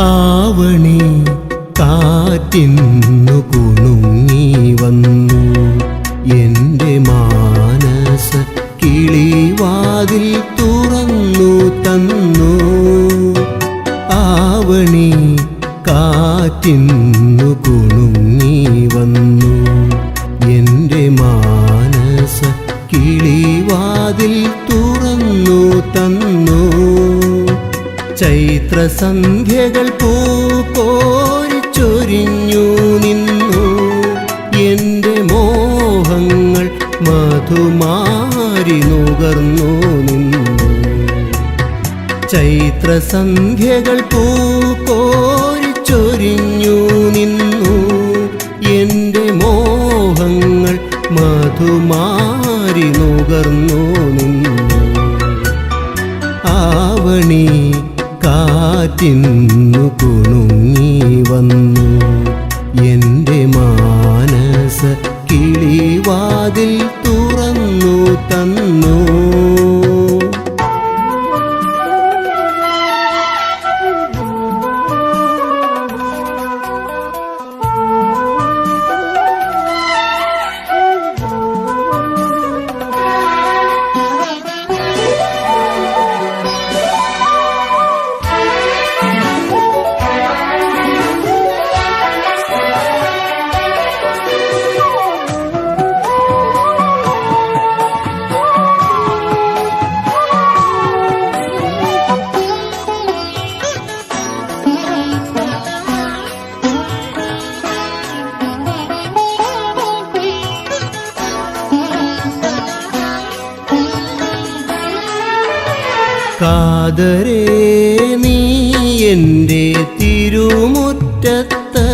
ആവണി കാറ്റിന്നു കുണുങ്ങി വന്നു. എന്റെ മാനസ കിളിവാതിൽ തുറന്നു തന്നു. ആവണി കാറ്റിന്നു കുണുങ്ങി ചൈത്രസന്ധ്യകൾ പൂക്കോരിച്ചൊരിഞ്ഞു നിന്നു. എന്റെ മോഹങ്ങൾ മധുമാരി നുകർന്നു നിന്നു. ചൈത്രസന്ധ്യകൾ പൂക്കോരിച്ചൊരിഞ്ഞു നിന്നു. എന്റെ മോഹങ്ങൾ മധുമാരി നുകർന്നു നിന്നു. ആവണി കാറ്റിന്നു കുണുങ്ങി വന്നു. കാതരേ നീ എന്റെ തിരുമുറ്റത്ത്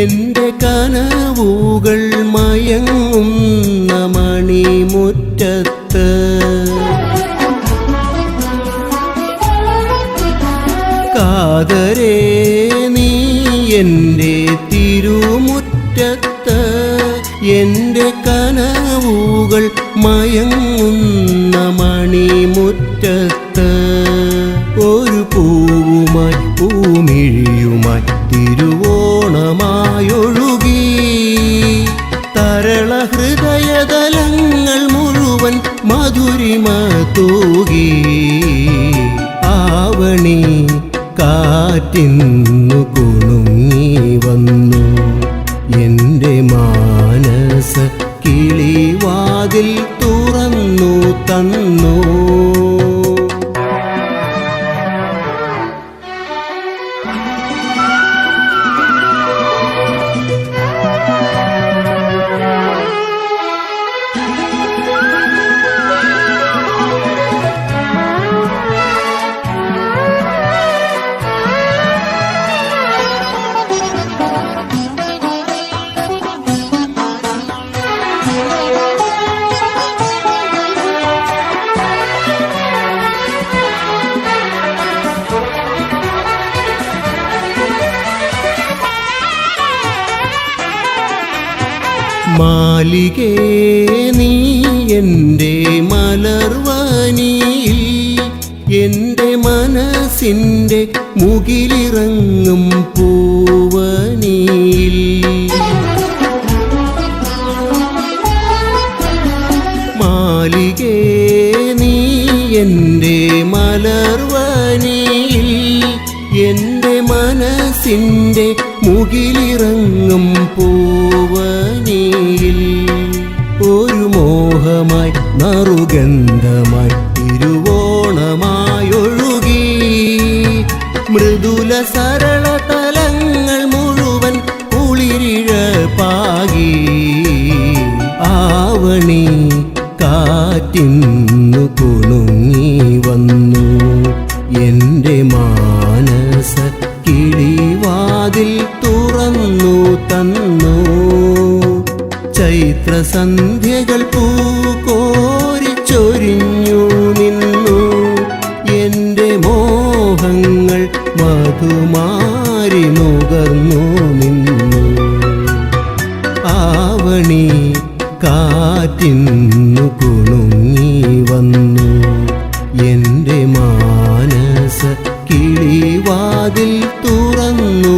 എന്റെ കനവുകൾ മയങ്ങുന്ന മണിമുറ്റത്ത്. കാതരേ നീ എന്റെ തിരുമുറ്റത്ത് എന്റെ കനവുകൾ മയങ്ങുന്ന മണിമുറ്റത്ത്. പൂമിഴിയുമായി തിരുവോണമായൊഴുകി തരള ഹൃദയതലങ്ങൾ മുഴുവൻ മധുരിമ തൂകി. ആവണി കാറ്റിന്നു കുണുങ്ങി വന്നു. എന്റെ മാനസ കിളിവാതിൽ തുറന്നു തന്നു. മാലികേ നീ എന്റെ മലർവാനിയിൽ. എന്റെ മനസ്സിന്റെ മുകിലിറങ്ങും പൂവനിയിൽ. മാലികേ നീ എന്റെ മലർവാനിയിൽ. എന്റെ മനസ്സിന്റെ മുകിലിറങ്ങും പൂവനിയിൽ നറുഗന്ധമായി തിരുവോണമായൊഴുകി. മൃദുല സരള തലങ്ങൾ മുഴുവൻ കുളിരിഴ പാകി ആവണി കാറ്റിന്നു കുണുങ്ങി വന്നു. എന്റെ മാനസ കിളിവാതിൽ തുറന്നു തന്നു. ചൈത്രസന്ധ്യകൾ മധുമാരി നുകർന്നു നിന്നു. ആവണി കാറ്റിന്നു കുണുങ്ങി വന്നു. എന്റെ മാനസ കിളിവാതിൽ തുറന്നു